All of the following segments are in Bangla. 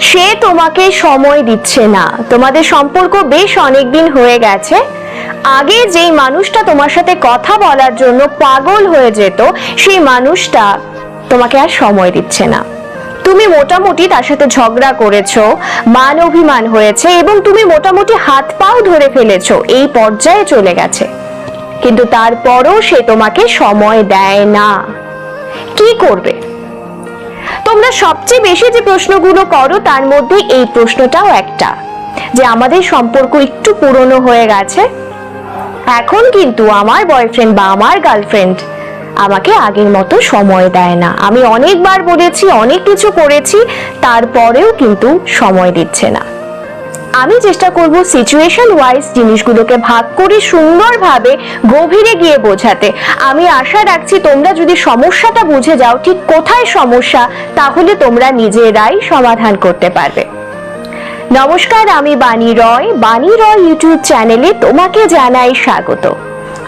সে তোমাকে সময় দিচ্ছে না। তোমাদের সম্পর্ক বেশ অনেকদিন হয়ে গেছে। আগে যেই মানুষটা তোমার সাথে কথা বলার জন্য পাগল হয়ে যেত, সেই মানুষটা তোমাকে আর সময় দিচ্ছে না। তুমি মোটামুটি তার সাথে ঝগড়া করেছ, মান অভিমান হয়েছে এবং তুমি মোটামুটি হাত পাও ধরে ফেলেছো, এই পর্যায়ে চলে গেছে। কিন্তু তারপরও সে তোমাকে সময় দেয় না। কি করবে? তোমরা সবচেয়ে বেশি যে প্রশ্নগুলো করো, তার মধ্যে এই প্রশ্নটাও একটা। যে আমাদের সম্পর্ক একটু পুরনো হয়ে গেছে, এখন কিন্তু আমার বয়ফ্রেন্ড বা আমার গার্লফ্রেন্ড আমাকে আগের মতো সময় দেয় না। আমি অনেকবার বলেছি, অনেক কিছু করেছি, তারপরেও কিন্তু সময় দিচ্ছে না। আমি চেষ্টা করব সিচুয়েশন ওয়াইজ জিনিসগুলোকে ভাগ করে সুন্দরভাবে গভীরে গিয়ে বোঝাতে। আমি আশা রাখছি তোমরা যদি সমস্যাটা বুঝে যাও, ঠিক কোথায় সমস্যা, তাহলে তোমরা নিজেরাই সমাধান করতে পারবে। নমস্কার, আমি বাণী রয়। বাণী রয় ইউটিউব চ্যানেলে তোমাকে জানাই স্বাগত।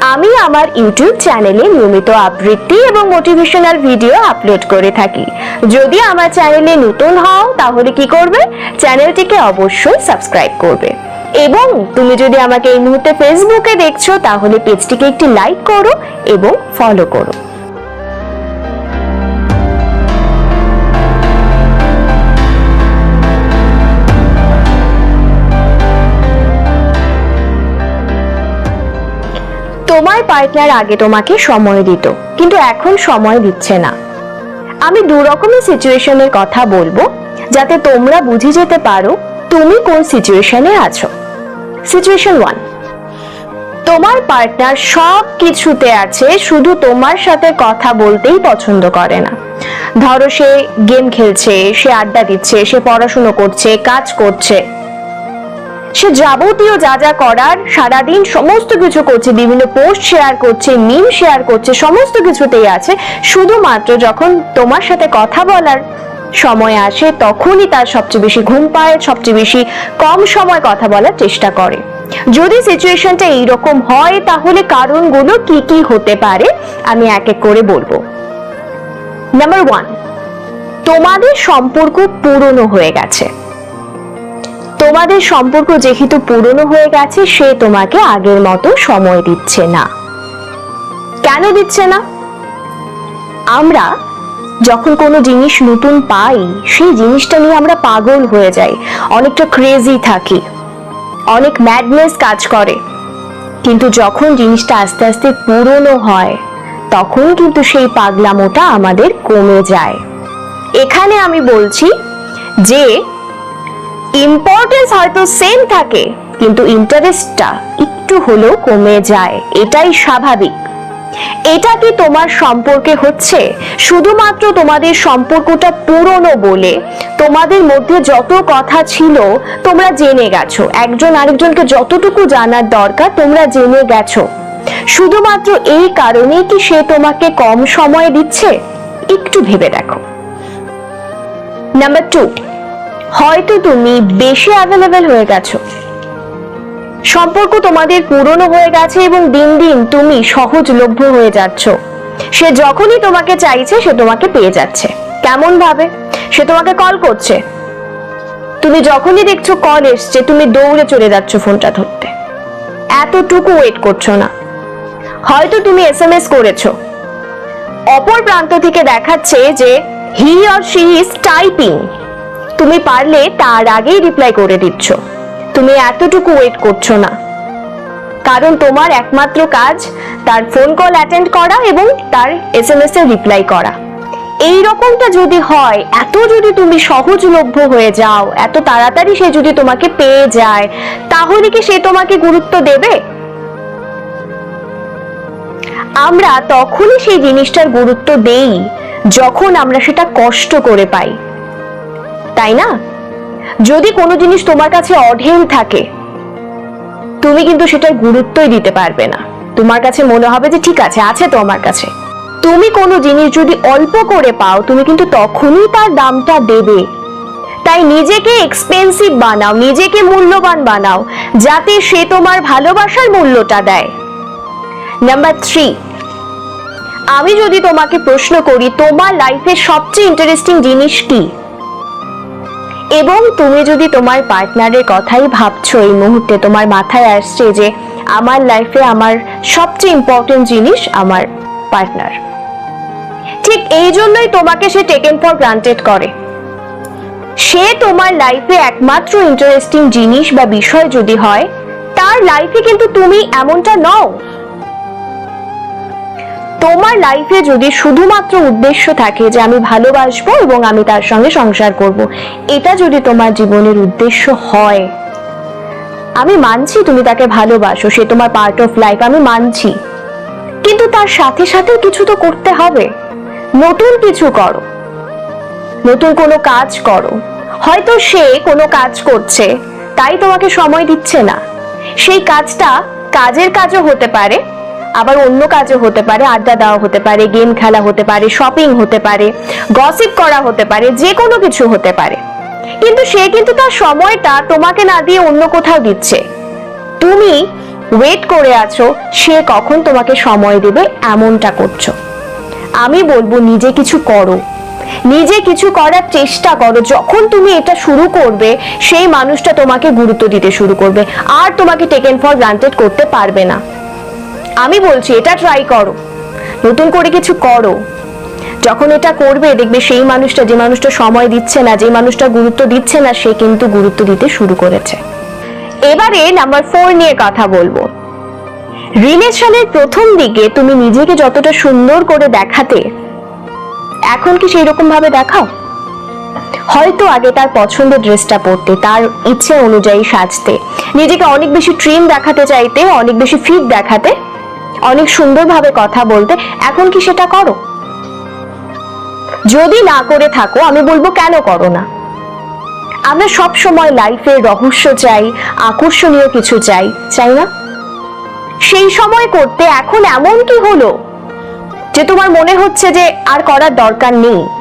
আমি আমার ইউটিউব চ্যানেলে নিয়মিত আবৃত্তি এবং মোটিভেশনাল ভিডিও আপলোড করে থাকি। যদি আমার চ্যানেলে নতুন হও, তাহলে কি করবে? চ্যানেলটিকে অবশ্যই সাবস্ক্রাইব করবে। এবং তুমি যদি আমাকে এই মুহূর্তে ফেসবুকে দেখছ, তাহলে পেজটিকে একটি লাইক করো এবং ফলো করো। পার্টনার আগে তোমাকে সময় দিত, কিন্তু এখন সময় দিচ্ছে না। আমি দু রকমের সিচুয়েশনের কথা বলব, যাতে তোমরা বুঝে যেতে পারো তুমি কোন সিচুয়েশনে আছো। সিচুয়েশন ওয়ান তোমার পার্টনার সব কিছুতে আছে, শুধু তোমার সাথে কথা বলতেই পছন্দ করে না। ধরো সে গেম খেলছে, সে আড্ডা দিচ্ছে, সে পড়াশুনো করছে, কাজ করছে। সে যাবতীয় যা যা করার সারাদিন সমস্ত কিছু করছে, বিভিন্ন পোস্ট শেয়ার করছে মিম শেয়ার করছে, সমস্ত কিছুতেই আছে। শুধুমাত্র যখন তোমার সাথে কথা বলার সময় আসে, তখনই তার সবচেয়ে বেশি ঘুম পায়, সবচেয়ে বেশি কম সময় কথা বলার চেষ্টা করে। যদি সিচুয়েশনটা এইরকম হয়, তাহলে কারণগুলো কি কি হতে পারে, আমি এক এক করে বলব। নাম্বার ওয়ান তোমাদের সম্পর্ক পুরনো হয়ে গেছে। তোমাদের সম্পর্ক যেহেতু পুরনো হয়ে গেছে, সে তোমাকে আগের মতো সময় দিচ্ছে না। কেন দিচ্ছে না? আমরা যখন কোনো জিনিস নতুন পাই, সেই জিনিসটা নিয়ে আমরা পাগল হয়ে যাই। অনেকটা ক্রেজি থাকি। অনেক ম্যাডনেস কাজ করে। কিন্তু যখন জিনিসটা আস্তে আস্তে পুরনো হয়, তখন কিন্তু সেই পাগলামোটা আমাদের কমে যায়। এখানে আমি বলছি যে ইম্পর্টেন্স হয়তো সেম থাকে, কিন্তু ইন্টারেস্টটা একটু হলেও কমে যায়, এটাই স্বাভাবিক। এটা কি তোমার সম্পর্কে হচ্ছে? শুধুমাত্র তোমাদের সম্পর্কটা পুরনো বলে, তোমাদের মধ্যে যত কথা ছিল, তোমরা জেনে গেছো। একজন আরেকজনকে যতটুকু জানার দরকার, তোমরা জেনে গেছো। শুধুমাত্র এই কারণেই কি সে তোমাকে কম সময় দিচ্ছে? একটু ভেবে দেখো। নাম্বার টু হয়তো তুমি বেশি অ্যাভেলেবেল হয়ে গেছো। সম্পর্ক তোমাদের পুরনো হয়ে গেছে এবং দিন দিন তুমি সহজলভ্য হয়ে যাচ্ছ। সে যখনই তোমাকে চাইছে, সে তোমাকে পেয়ে যাচ্ছে। কেমন ভাবে? সে তোমাকে কল করছে। তুমি যখনই দেখছ কল এসছে, তুমি দৌড়ে চলে যাচ্ছ ফোনটা ধরতে। এতটুকু ওয়েট করছ না। হয়তো তুমি এস এম এস করেছ। অপর প্রান্ত থেকে দেখাচ্ছে যে he or she is typing তুমি পারলে তার আগেই রিপ্লাই করে দিচ্ছ। তুমি এতটুকু ওয়েট করছ না। কারণ তোমার একমাত্র কাজ তার ফোন কল অ্যাটেন্ড করা এবং তার এস এম এস এর রিপ্লাই করা। এই রকমটা যদি হয়, এত যদি তুমি সহজলভ্য হয়ে যাও, এত তাড়াতাড়ি সে যদি তোমাকে পেয়ে যায়, তাহলে কি সে তোমাকে গুরুত্ব দেবে? আমরা তখনই সেই জিনিসটার গুরুত্ব দেই, যখন আমরা সেটা কষ্ট করে পাই। তাই না? যদি কোনো জিনিস তোমার কাছে অঢেল থাকে, তুমি কিন্তু সেটার গুরুত্বই দিতে পারবে না। তোমার কাছে মনে হবে যে ঠিক আছে আছে তো আমার কাছে। তুমি কোনো জিনিস যদি অল্প করে পাও, তুমি কিন্তু তখনই তার দামটা দেবে। তাই নিজেকে এক্সপেন্সিভ বানাও, নিজেকে মূল্যবান বানাও, যাতে সে তোমার ভালোবাসার মূল্যটা দেয়। নাম্বার থ্রি আমি যদি তোমাকে প্রশ্ন করি, তোমার লাইফের সবচেয়ে ইন্টারেস্টিং জিনিস কি? এবং তুমি যদি তোমার পার্টনারের কথাই ভাবছ এই মুহূর্তে তোমার মাথায় আসছে যে আমার লাইফে আমার সবচেয়ে ইম্পর্টেন্ট জিনিস আমার পার্টনার ঠিক এই জন্যই তোমাকে সে টেকেন ফর গ্রান্টেড করে। সে তোমার লাইফে একমাত্র ইন্টারেস্টিং জিনিস বা বিষয় যদি হয়, তার লাইফে কিন্তু তুমি এমনটা নও। তোমার লাইফে যদি শুধুমাত্র উদ্দেশ্য থাকে যে আমি ভালোবাসবো এবং আমি তার সঙ্গে সংসার করব, এটা যদি তোমার জীবনের উদ্দেশ্য হয়, আমি মানছি তুমি তাকে ভালোবাসো, সে তোমার পার্ট অফ লাইফ আমি মানছি। কিন্তু তার সাথে সাথে কিছু তো করতে হবে। নতুন কিছু করো। নতুন কোনো কাজ করো। হয়তো সে কোনো কাজ করছে, তাই তোমাকে সময় দিচ্ছে না। সেই কাজটা কাজের কাজও হতে পারে আবার অন্য কাজও হতে পারে, আড্ডা দেওয়া হতে পারে, গেম খেলা হতে পারে শপিং হতে পারে গসিপ করা হতে পারে, যে কোনো কিছু হতে পারে। কিন্তু সে কিন্তু তার সময়টা তোমাকে না দিয়ে অন্য কোথাও দিচ্ছে। তুমি ওয়েট করে আছো, সে কখন তোমাকে সময় দেবে এমনটা করছ। আমি বলব নিজে কিছু করো। নিজে কিছু করার চেষ্টা করো। যখন তুমি এটা শুরু করবে, সেই মানুষটা তোমাকে গুরুত্ব দিতে শুরু করবে। আর তোমাকে টেকেন ফর গ্রান্টেড করতে পারবে না। আমি বলছি, এটা ট্রাই করো। নতুন করে কিছু করো। যখন এটা করবে, দেখবে সেই মানুষটা, যে মানুষটা সময় দিচ্ছে না, যে মানুষটা গুরুত্ব দিচ্ছে না, সে কিন্তু গুরুত্ব দিতে শুরু করেছে। এবারে নাম্বার ফোর নিয়ে কথা বলব। রিলেশনের প্রথম দিকে তুমি নিজেকে যতটা সুন্দর করে দেখাতে, এখন কি সেই রকম ভাবে দেখাও? হয়তো আগে তার পছন্দের ড্রেসটা পরতে, তার ইচ্ছে অনুযায়ী সাজতে, নিজেকে অনেক বেশি ট্রিম দেখাতে চাইতে, অনেক বেশি ফিট দেখাতে অনেক সুন্দরভাবে কথা বলতে, এখন কি সেটা করো? যদি না করে থাকো, আমি বলব কেন করো না? আমরা সব সময় লাইফে রহস্য চাই, আকর্ষণীয় কিছু চাই চাই না? সেই সময় করতে এখন এমন কি হলো? যে তোমার মনে হচ্ছে যে আর করার দরকার নেই।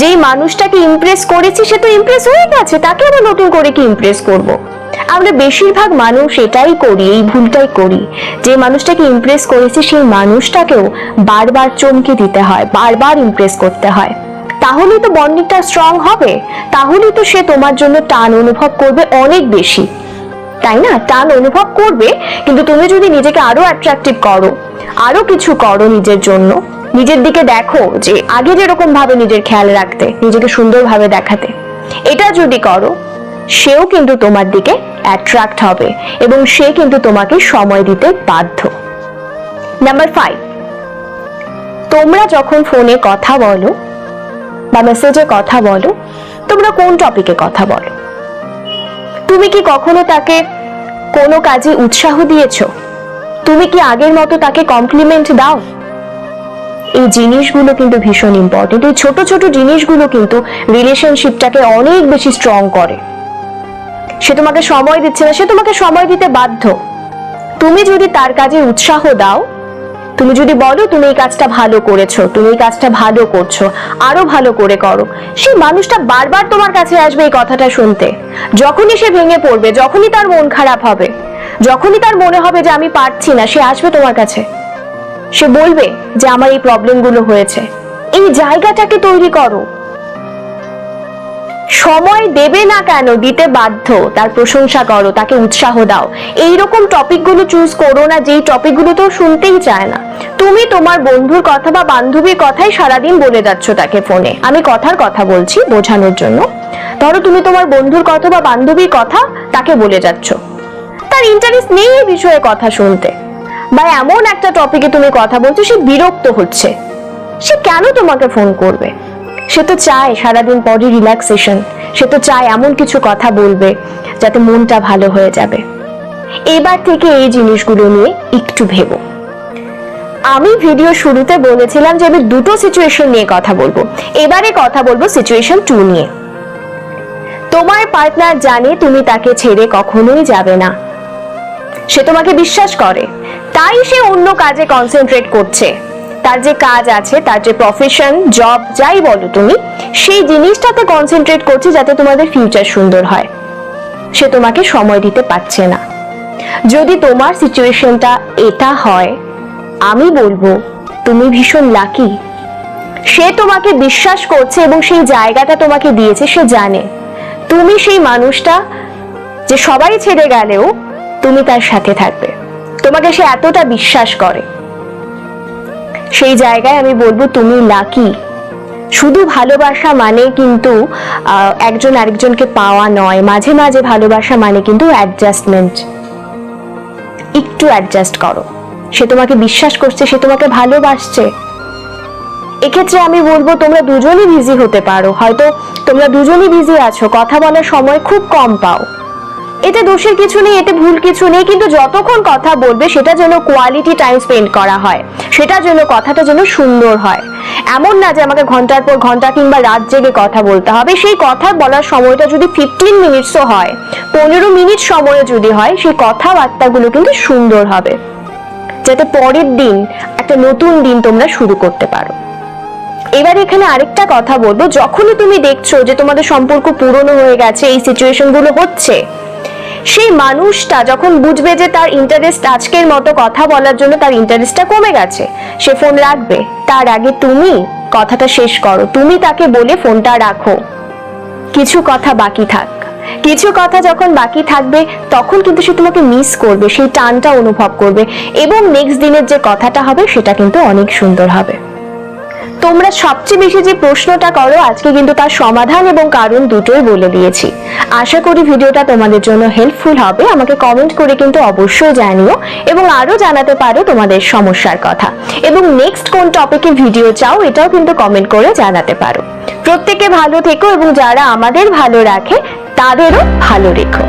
যেই মানুষটাকে ইমপ্রেস করেছি, সে তো ইমপ্রেস হয়ে গেছে, তাকে আবার নতুন করে কি ইমপ্রেস করব। আমরা বেশিরভাগ মানুষ এটাই করি, এই ভুলটাই করি। যে মানুষটাকে ইমপ্রেস করেছি, সেই মানুষটাকেও বারবার চমকে দিতে হয়, বারবার ইমপ্রেস করতে হয়। তাহলে তো বন্ডিংটা স্ট্রং হবে তাহলে তো সে তোমার জন্য টান অনুভব করবে অনেক বেশি। তাই না? টান অনুভব করবে, কিন্তু তুমি যদি নিজেকে আরও অ্যাট্রাকটিভ করো, আরও কিছু করো নিজের জন্য নিজের দিকে দেখো যে আগে যেরকম ভাবে নিজের খেয়াল রাখতে, নিজেকে সুন্দরভাবে দেখাতে, এটা যদি করো, সেও কিন্তু তোমার দিকে অ্যাট্রাক্ট হবে এবং সে কিন্তু তোমাকে সময় দিতে বাধ্য। নাম্বার ফাইভ তোমরা যখন ফোনে কথা বলো বা মেসেজে কথা বলো, তোমরা কোন টপিকে কথা বলো? তুমি কি কখনো তাকে কোনো কাজে উৎসাহ দিয়েছ? তুমি কি আগের মতো তাকে কমপ্লিমেন্ট দাও? এই জিনিসগুলো কিন্তু ভীষণ ইম্পর্টেন্ট এই ছোট ছোট জিনিসগুলো কিন্তু রিলেশনশিপটাকে অনেক বেশি স্ট্রং করে। সে তোমাকে সময় দিচ্ছে না, সে তোমাকে সময় দিতে বাধ্য। তুমি যদি তার কাজে উৎসাহ দাও, তুমি যদি বলো, তুমি এই কাজটা ভালো করেছ, তুমি এই কাজটা ভালো করছ, আরও ভালো করে করো। সেই মানুষটা বারবার তোমার কাছে আসবে এই কথাটা শুনতে। যখনই সে ভেঙে পড়বে, যখনই তার মন খারাপ হবে, যখনই তার মনে হবে যে আমি পারছি না, সে আসবে তোমার কাছে। সে বলবে যে আমার এই প্রবলেমগুলো হয়েছে। এই জায়গাটাকে তৈরি করো। সময় দেবে না কেন দিতে বাধ্য, তার প্রশংসা করো, তাকে উৎসাহ দাও। এই রকম টপিকগুলো চুজ করো না, যেই টপিকগুলো তো শুনতেই চায় না। তুমি তোমার বন্ধুর কথা বা বান্ধবীর কথাই সারাদিন বলে যাচ্ছ তাকে ফোনে। আমি কথার কথা বলছি বোঝানোর জন্য। ধরো তুমি তোমার বন্ধুর কথা বা বান্ধবীর কথা তাকে বলে যাচ্ছ। তার ইন্টারেস্ট নেই এই বিষয়ে কথা শুনতে। বা এমন একটা টপিকে তুমি কথা বলছো, সে বিরক্ত হচ্ছে। সে কেন তোমাকে ফোন করবে? সে তো চায় সারাদিন পরই রিল্যাক্সেশন সে তো চায় এমন কিছু কথা বলবে, যাতে মনটা ভালো হয়ে যাবে। এবার থেকে এই জিনিসগুলো নিয়ে একটু ভেবো। আমি ভিডিও শুরুতে বলেছিলাম যে আমি দুটো সিচুয়েশন নিয়ে কথা বলব। এবারে কথা বলব সিচুয়েশন টু নিয়ে। তোমার পার্টনার জানে তুমি তাকে ছেড়ে কখনোই যাবে না। সে তোমাকে বিশ্বাস করে। তাই সে অন্য কাজে কনসেন্ট্রেট করছে। তার যে কাজ আছে, তার যে প্রফেশন জব যাই বলো তুমি, সেই জিনিসটাতে কনসেন্ট্রেট করছে যাতে তোমাদের ফিউচার সুন্দর হয়। সে তোমাকে সময় দিতে পারছে না। যদি তোমার সিচুয়েশনটা এটা হয়, আমি বলব, তুমি ভীষণ লাকি সে তোমাকে বিশ্বাস করছে এবং সেই জায়গাটা তোমাকে দিয়েছে, সে জানে। তুমি সেই মানুষটা যে সবাই ছেড়ে গেলেও তুমি তার সাথে থাকবে। তোমাকে সে এতটা বিশ্বাস করে। সেই জায়গায় আমি বলব, তুমি লাকি। শুধু ভালোবাসা মানে কিন্তু একজন আরেকজনকে পাওয়া নয়। মাঝে মাঝে ভালোবাসা মানে কিন্তু অ্যাডজাস্টমেন্ট একটু অ্যাডজাস্ট করো। সে তোমাকে বিশ্বাস করছে, সে তোমাকে ভালোবাসছে। এক্ষেত্রে আমি বলব, তোমরা দুজনই বিজি হতে পারো। হয়তো তোমরা দুজনই বিজি আছো। কথা বলার সময় খুব কম পাও। এতে দোষের কিছু নেই, এতে ভুল কিছু নেই, কিন্তু যতক্ষণ কথা বলবে, সেটা যেন কোয়ালিটি টাইম স্পেন্ড করা হয়। সেটা যেন কথাটা যেন সুন্দর হয়। এমন না যে আমাকে ঘণ্টার পর ঘণ্টা কিংবা রাত জেগে কথা বলতে হবে। সেই কথা বলার সময়টা যদি ফিফটিন মিনিটসও হয়, পনেরো মিনিট সময়ে যদি হয়, সেই কথাবার্তাগুলো কিন্তু সুন্দর হবে। যাতে পরের দিন, একটা নতুন দিন তোমরা শুরু করতে পারো। এবার এখানে আরেকটা কথা বলব। যখনই তুমি দেখছ যে তোমাদের সম্পর্ক পুরনো হয়ে গেছে, এই সিচুয়েশনগুলো হচ্ছে সেই মানুষটা যখন বুঝবে যে তার ইন্টারেস্ট আজকের মতো কথা বলার জন্য তার ইন্টারেস্টটা কমে গেছে, সে ফোন রাখবে। তার আগে তুমি কথাটা শেষ করো। তুমি তাকে বলে ফোনটা রাখো। কিছু কথা বাকি থাক। কিছু কথা যখন বাকি থাকবে, তখন কিন্তু সে তোমাকে মিস করবে, সেই টানটা অনুভব করবে এবং নেক্সট দিনের যে কথাটা হবে, সেটা কিন্তু অনেক সুন্দর হবে। তোমরা সবচেয়ে বেশি যে প্রশ্নটা করো, আজকে কিন্তু তার সমাধান এবং কারণ দুটোই বলে দিয়েছি। আশা করি ভিডিওটা তোমাদের জন্য হেল্পফুল হবে। আমাকে কমেন্ট করে কিন্তু অবশ্যই জানিও এবং আরও জানাতে পারো তোমাদের সমস্যার কথা। এবং নেক্সট কোন টপিকে ভিডিও চাও, এটাও কিন্তু কমেন্ট করে জানাতে পারো। প্রত্যেকে ভালো থেকো এবং যারা আমাদের ভালো রাখে, তাদেরও ভালো রেখো।